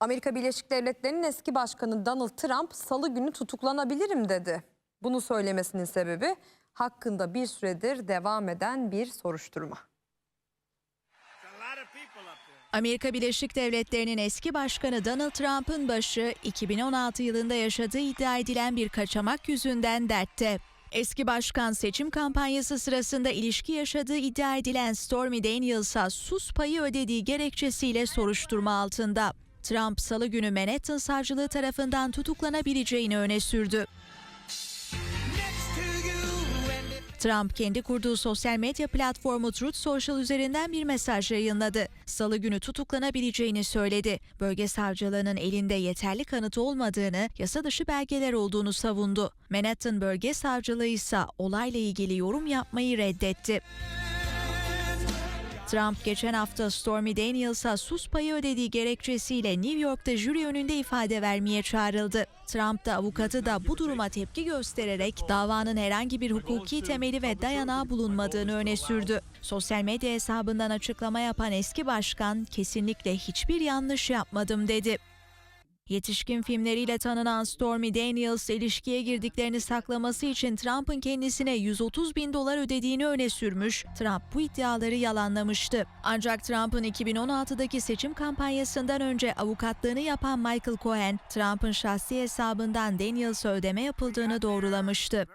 Amerika Birleşik Devletleri'nin eski başkanı Donald Trump salı günü tutuklanabilirim dedi. Bunu söylemesinin sebebi hakkında bir süredir devam eden bir soruşturma. Amerika Birleşik Devletleri'nin eski başkanı Donald Trump'ın başı 2016 yılında yaşadığı iddia edilen bir kaçamak yüzünden dertte. Eski başkan seçim kampanyası sırasında ilişki yaşadığı iddia edilen Stormy Daniels'a sus payı ödediği gerekçesiyle soruşturma altında. Trump salı günü Manhattan savcılığı tarafından tutuklanabileceğini öne sürdü. Trump kendi kurduğu sosyal medya platformu Truth Social üzerinden bir mesaj yayınladı. Salı günü tutuklanabileceğini söyledi. Bölge savcılığının elinde yeterli kanıt olmadığını, yasa dışı belgeler olduğunu savundu. Manhattan Bölge Savcılığı ise olayla ilgili yorum yapmayı reddetti. Trump geçen hafta Stormy Daniels'a sus payı ödediği gerekçesiyle New York'ta jüri önünde ifade vermeye çağrıldı. Trump da avukatı da bu duruma tepki göstererek davanın herhangi bir hukuki temeli ve dayanağı bulunmadığını öne sürdü. Sosyal medya hesabından açıklama yapan eski başkan kesinlikle hiçbir yanlış yapmadım dedi. Yetişkin filmleriyle tanınan Stormy Daniels ilişkiye girdiklerini saklaması için Trump'ın kendisine 130 bin dolar ödediğini öne sürmüş. Trump bu iddiaları yalanlamıştı. Ancak Trump'ın 2016'daki seçim kampanyasından önce avukatlığını yapan Michael Cohen, Trump'ın şahsi hesabından Daniels'a ödeme yapıldığını doğrulamıştı.